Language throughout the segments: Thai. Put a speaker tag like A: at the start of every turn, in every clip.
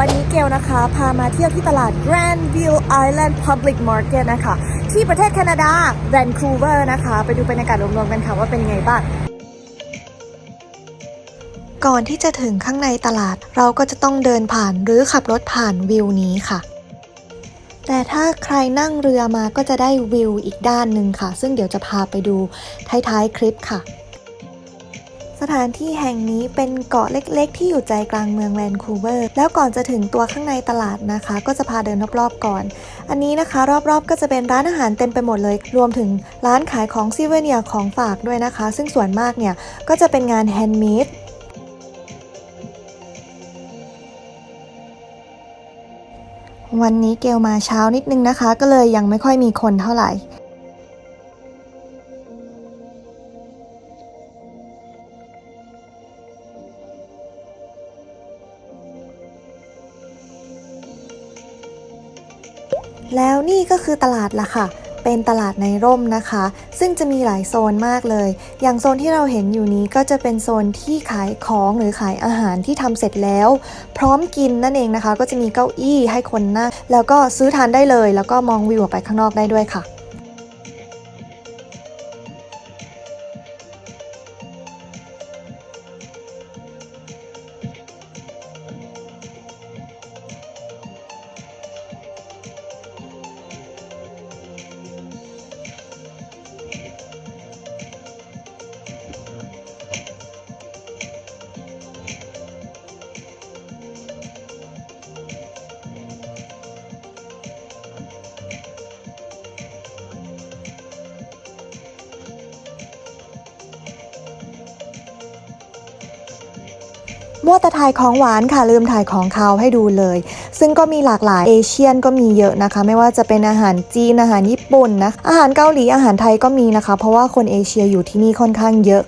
A: วันนี้เกลนะคะ พามาเที่ยวที่ตลาด Grandview Island Public Market นะคะ ที่ประเทศแคนาดา Vancouver นะคะ ไปดูบรรยากาศรวมๆกันค่ะว่าเป็นยังไงบ้าง ก่อนที่จะถึงข้างในตลาด เราก็จะต้องเดินผ่านหรือขับรถผ่านวิวนี้ค่ะ แต่ถ้าใครนั่งเรือมาก็จะได้วิวอีกด้านหนึ่งค่ะ ซึ่งเดี๋ยวจะพาไปดูท้ายๆคลิปค่ะ ถานที่แห่งนี้เป็นเกาะเล็กๆ ที่อยู่ใจกลางเมืองแวนคูเวอร์ แล้วก่อนจะถึงตัวข้างในตลาดนะคะ ก็จะพาเดินรอบๆก่อน อันนี้นะคะรอบๆ ก็จะเป็นร้านอาหารเต็มไปหมดเลย รวมถึงร้านขายของซิเวเนียของฝากด้วยนะคะ ซึ่งส่วนมากเนี่ยก็จะเป็นงานแฮนด์เมดวันนี้เกลมาเช้านิดนึงนะคะ ก็เลยยังไม่ค่อยมีคนเท่าไหร่ แล้วนี่ก็คือตลาดละค่ะ เป็นตลาดในร่มนะคะ ซึ่งจะมีหลายโซนมากเลย อย่างโซนที่เราเห็นอยู่นี้ก็จะเป็นโซนที่ขายของหรือขายอาหารที่ทำเสร็จแล้ว พร้อมกินนั่นเองนะคะ ก็จะมีเก้าอี้ให้คนนั่งแล้วก็ซื้อทานได้เลย แล้วก็มองวิวออกไปข้างนอกได้ด้วยค่ะ มัวแต่ถ่ายของหวานค่ะลืมถ่ายของคาวให้ดูเลย ซึ่งก็มีหลากหลายเอเชียนก็มีเยอะนะคะ ไม่ว่าจะเป็นอาหารจีนอาหารญี่ปุ่นนะอาหารเกาหลีอาหารไทยก็มีนะคะ เพราะว่าคนเอเชียอยู่ที่นี่ค่อนข้างเยอะ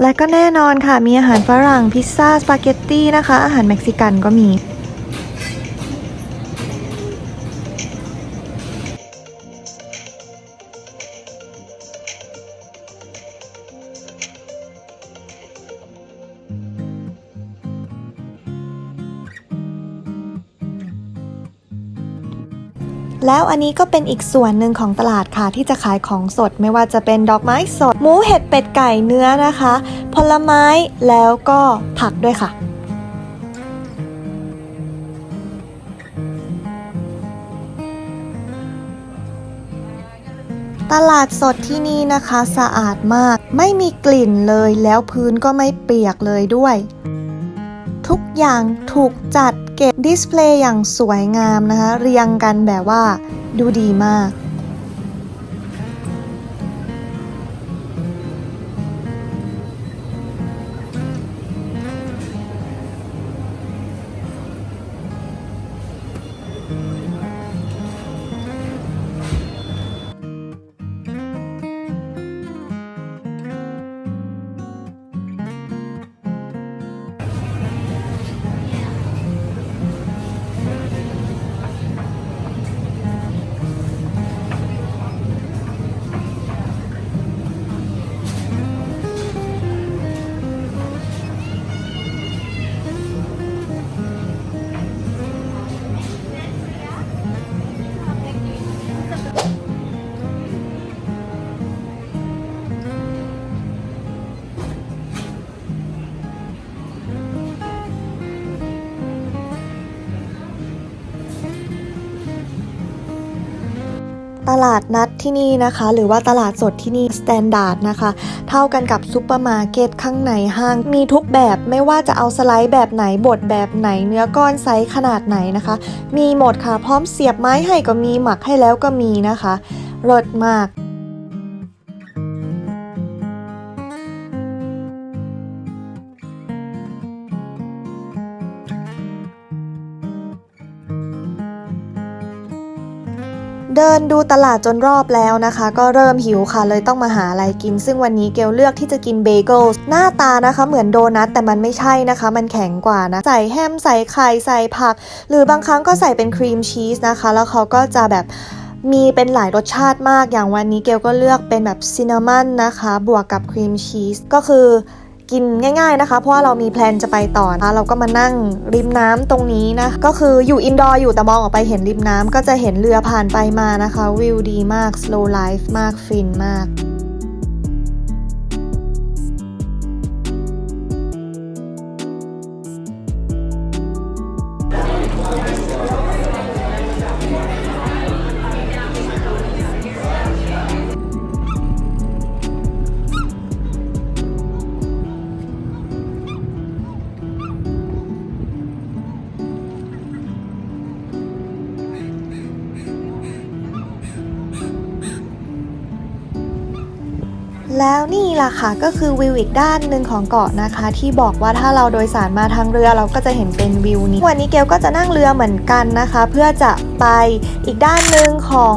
A: และก็แน่นอนค่ะมีอาหารฝรั่งพิซซ่าสปาเกตตี้นะคะ อาหารเม็กซิกันก็มี แล้วอันนี้ก็เป็นอีกส่วนหนึ่งของตลาดค่ะ ที่จะขายของสดไม่ว่าจะเป็นดอกไม้สด หมูเห็ดเป็ดไก่เนื้อนะคะ ผลไม้แล้วก็ผักด้วยค่ะตลาดสดที่นี่นะคะสะอาดมาก ไม่มีกลิ่นเลยแล้วพื้นก็ไม่เปียกเลยด้วย ทุกอย่างถูกจัด เก็บดิสเพลย์อย่างสวยงามนะคะ เรียงกันแบบว่าดูดีมาก ตลาดนัดที่นี่นะคะ หรือว่าตลาดสดที่นี่สแตนดาร์ดนะคะ เท่ากันกับซูเปอร์มาร์เก็ตข้างในห้าง มีทุกแบบไม่ว่าจะเอาสไลด์แบบไหนบดแบบไหน เนื้อก้อนไซส์ขนาดไหนนะคะ มีหมดค่ะพร้อมเสียบไม้ให้ก็มีหมักให้แล้วก็มีนะคะรสมาก เดินดูตลาดจนรอบแล้วนะคะ ก็เริ่มหิวค่ะเลยต้องมาหาอะไรกิน ซึ่งวันนี้เกลเลือกที่จะกินเบเกิลหน้าตานะคะเหมือนโดนัทแต่มันไม่ใช่นะคะ มันแข็งกว่านะ ใส่แฮมใส่ไข่ใส่ผัก หรือบางครั้งก็ใส่เป็นครีมชีสนะคะ แล้วเขาก็จะแบบมีเป็นหลายรสชาติมากอย่างวันนี้เกลก็เลือกเป็นแบบซินนามอนนะคะ บวกกับครีมชีสก็คือ กินง่าย ๆนะคะ เพราะว่าเรามีแพลนจะไปต่อนะคะเราก็มานั่งริมน้ำตรงนี้นะ ก็คืออยู่อินดอร์อยู่แต่มองออกไปเห็นริมน้ำก็จะเห็นเรือผ่านไปมานะคะ วิวดีมาก slow life มากฟินมาก แล้วนี่ล่ะค่ะก็คือวิวอีกด้านหนึ่งของเกาะนะคะ ที่บอกว่าถ้าเราโดยสารมาทางเรือเราก็จะเห็นเป็นวิวนี้ วันนี้เกลก็จะนั่งเรือเหมือนกันนะคะ เพื่อจะไปอีกด้านหนึ่งของ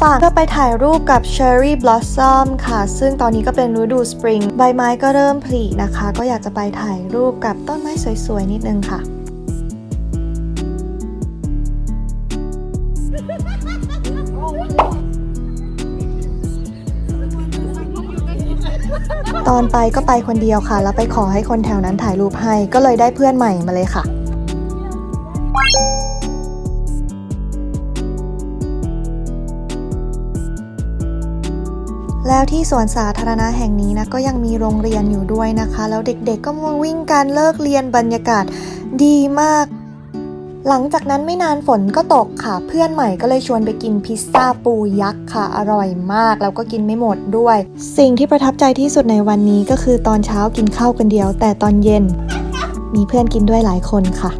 A: ฝั่งเพื่อไปถ่ายรูปกับ Cherry Blossom ค่ะ ซึ่งตอนนี้ก็เป็นฤดูสปริง ใบไม้ก็เริ่มผลินะคะ ก็อยากจะไปถ่ายรูปกับต้นไม้สวยๆ นิดนึงค่ะ ตอนไปก็ไปคนเดียวค่ะ แล้วไปขอให้คนแถวนั้นถ่ายรูปให้ ก็เลยได้เพื่อนใหม่มาเลยค่ะแล้วที่สวนสาธารณะแห่งนี้นะก็ยังมีโรงเรียนอยู่ด้วยนะคะ แล้วเด็กๆก็มาวิ่งกันเลิกเรียนบรรยากาศดีมาก หลังจากนั้นไม่นานฝนก็ตกค่ะ เพื่อนใหม่ก็เลยชวนไปกินพิซซ่าปูยักษ์ค่ะ อร่อยมาก แล้วก็กินไม่หมดด้วย สิ่งที่ประทับใจที่สุดในวันนี้ก็คือตอนเช้ากินข้าวกันเดียว แต่ตอนเย็น มีเพื่อนกินด้วยหลายคนค่ะ